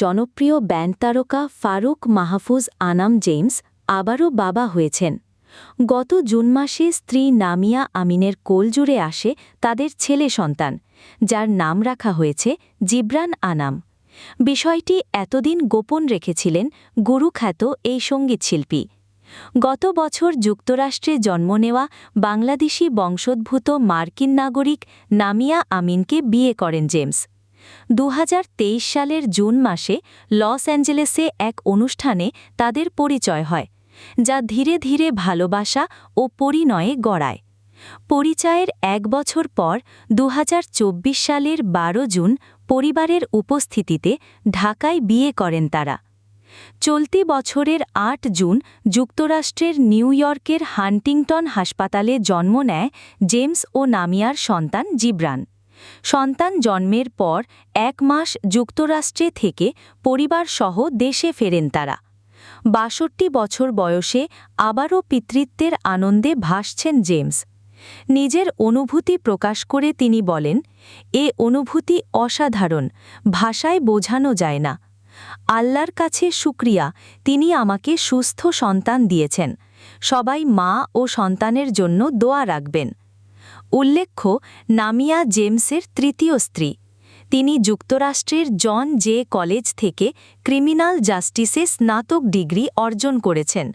জনপ্রিয় ব্যান্ড তারকা ফারুক মাহফুজ আনাম জেমস আবারও বাবা হয়েছেন। গত জুন মাসে স্ত্রী নামিয়া আমিনের কোল জুড়ে আসে তাদের ছেলে সন্তান, যার নাম রাখা হয়েছে জিব্রান আনাম। বিষয়টি এতদিন গোপন রেখেছিলেন গুরুখ্যাত এই সঙ্গীতশিল্পী গত বছর যুক্তরাষ্ট্রে জন্ম নেওয়া বাংলাদেশি বংশোদ্ভূত মার্কিন নাগরিক নামিয়া আমিনকে বিয়ে করেন জেমস। দু হাজার তেইশ সালের জুন মাসে লস অ্যাঞ্জেলেসে এক অনুষ্ঠানে তাদের পরিচয় হয়, যা ধীরে ধীরে ভালোবাসা ও পরিণয়ে গড়ায়। পরিচয়ের এক বছর পর দুহাজার চব্বিশ সালের ১২ জুন পরিবারের উপস্থিতিতে ঢাকায় বিয়ে করেন তারা। চলতি বছরের আট জুন যুক্তরাষ্ট্রের নিউ ইয়র্কের হান্টিংটন হাসপাতালে জন্ম নেয় জেমস ও নামিয়ার সন্তান জিব্রান। সন্তান জন্মের পর এক মাস যুক্তরাষ্ট্রে থেকে পরিবারসহ দেশে ফেরেন তারা। বাষট্টি বছর বয়সে আবারও পিতৃত্বের আনন্দে ভাসছেন জেমস। নিজের অনুভূতি প্রকাশ করে তিনি বলেন, এ অনুভূতি অসাধারণ, ভাষায় বোঝানো যায় না। আল্লাহর কাছে শুক্রিয়া, তিনি আমাকে সুস্থ সন্তান দিয়েছেন। সবাই মা ও সন্তানের জন্য দোয়া রাখবেন। উল্লেখ্য, নামিয়া জেমসের তৃতীয় স্ত্রী। তিনি যুক্তরাষ্ট্রের জন জে কলেজ থেকে ক্রিমিনাল জাস্টিসে স্নাতক ডিগ্রি অর্জন করেছেন।